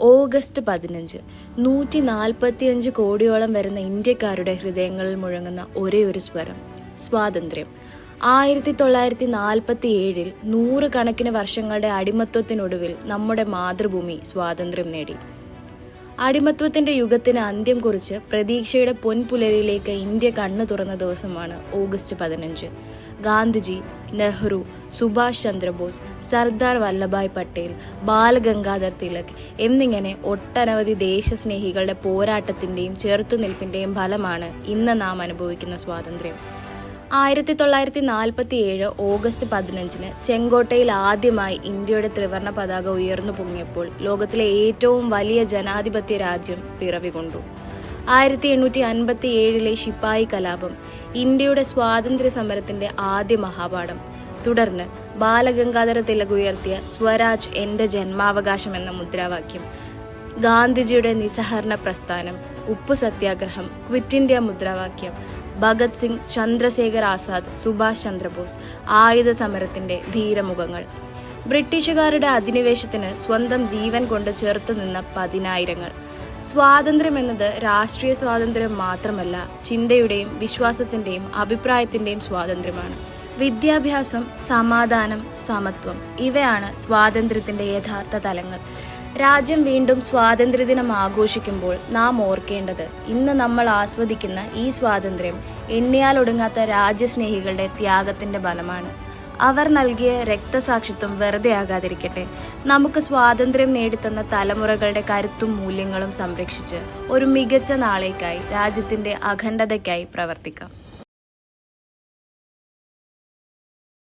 August പതിനഞ്ച്. നൂറ്റി നാൽപ്പത്തിയഞ്ച് കോടിയോളം വരുന്ന ഇന്ത്യക്കാരുടെ ഹൃദയങ്ങളിൽ മുഴങ്ങുന്ന ഒരേ ഒരു സ്വരം സ്വാതന്ത്ര്യം. ആയിരത്തി തൊള്ളായിരത്തി നാൽപ്പത്തി ഏഴിൽ നൂറുകണക്കിന് വർഷങ്ങളുടെ അടിമത്വത്തിനൊടുവിൽ നമ്മുടെ മാതൃഭൂമി സ്വാതന്ത്ര്യം നേടി. അടിമത്വത്തിന്റെ യുഗത്തിന് അന്ത്യം കുറിച്ച് പ്രതീക്ഷയുടെ പൊൻപുലരിയിലേക്ക് ഇന്ത്യ കണ്ണു തുറന്ന ദിവസമാണ് ഓഗസ്റ്റ് പതിനഞ്ച്. ഗാന്ധിജി നെഹ്റു സുഭാഷ് ചന്ദ്രബോസ് സർദാർ വല്ലഭായ് പട്ടേൽ ബാലഗംഗാധർ തിലക് എന്നിങ്ങനെ ഒട്ടനവധി ദേശസ്നേഹികളുടെ പോരാട്ടത്തിന്റെയും ചെറുത്തുനിൽപ്പിന്റെയും ഫലമാണ് ഇന്ന് നാം അനുഭവിക്കുന്ന സ്വാതന്ത്ര്യം. ആയിരത്തി തൊള്ളായിരത്തി നാൽപ്പത്തി ഏഴ് ഓഗസ്റ്റ് പതിനഞ്ചിന് ചെങ്കോട്ടയിൽ ആദ്യമായി ഇന്ത്യയുടെ ത്രിവർണ പതാക ഉയർന്നു പൊങ്ങിയപ്പോൾ ലോകത്തിലെ ഏറ്റവും വലിയ ജനാധിപത്യ രാജ്യം പിറവികൊണ്ടു. ആയിരത്തി എണ്ണൂറ്റി അൻപത്തി ഏഴിലെ ശിപ്പായി കലാപം ഇന്ത്യയുടെ സ്വാതന്ത്ര്യ സമരത്തിന്റെ ആദ്യ മഹാപാഠം. തുടർന്ന് ബാലഗംഗാധര തിലക് ഉയർത്തിയ സ്വരാജ് എന്റെ ജന്മാവകാശം എന്ന മുദ്രാവാക്യം ഗാന്ധിജിയുടെ നിസ്സഹരണ പ്രസ്ഥാനം ഉപ്പു സത്യാഗ്രഹം ക്വിറ്റ് ഇന്ത്യ മുദ്രാവാക്യം ഭഗത് സിംഗ് ചന്ദ്രശേഖർ ആസാദ് സുഭാഷ് ചന്ദ്രബോസ് ആയുധ സമരത്തിന്റെ ധീരമുഖങ്ങൾ. ബ്രിട്ടീഷുകാരുടെ അധിനിവേശത്തിന് സ്വന്തം ജീവൻ കൊണ്ട് ചേർത്ത് നിന്ന പതിനായിരങ്ങൾ. സ്വാതന്ത്ര്യം എന്നത് രാഷ്ട്രീയ സ്വാതന്ത്ര്യം മാത്രമല്ല ചിന്തയുടെയും വിശ്വാസത്തിന്റെയും അഭിപ്രായത്തിന്റെയും സ്വാതന്ത്ര്യമാണ്. വിദ്യാഭ്യാസം സമാധാനം സമത്വം ഇവയാണ് സ്വാതന്ത്ര്യത്തിന്റെ യഥാർത്ഥ തലങ്ങൾ. രാജ്യം വീണ്ടും സ്വാതന്ത്ര്യദിനം ആഘോഷിക്കുമ്പോൾ നാം ഓർക്കേണ്ടത് ഇന്ന് നമ്മൾ ആസ്വദിക്കുന്ന ഈ സ്വാതന്ത്ര്യം എണ്ണിയാലൊടുങ്ങാത്ത രാജ്യസ്നേഹികളുടെ ത്യാഗത്തിന്റെ ഫലമാണ്. അവർ നൽകിയ രക്തസാക്ഷിത്വം വെറുതെ ആകാതിരിക്കട്ടെ. നമുക്ക് സ്വാതന്ത്ര്യം നേടിത്തന്ന തലമുറകളുടെ കരുത്തും മൂല്യങ്ങളും സംരക്ഷിച്ച് ഒരു മികച്ച നാളേക്കായി രാജ്യത്തിന്റെ അഖണ്ഡതയ്ക്കായി പ്രവർത്തിക്കാം.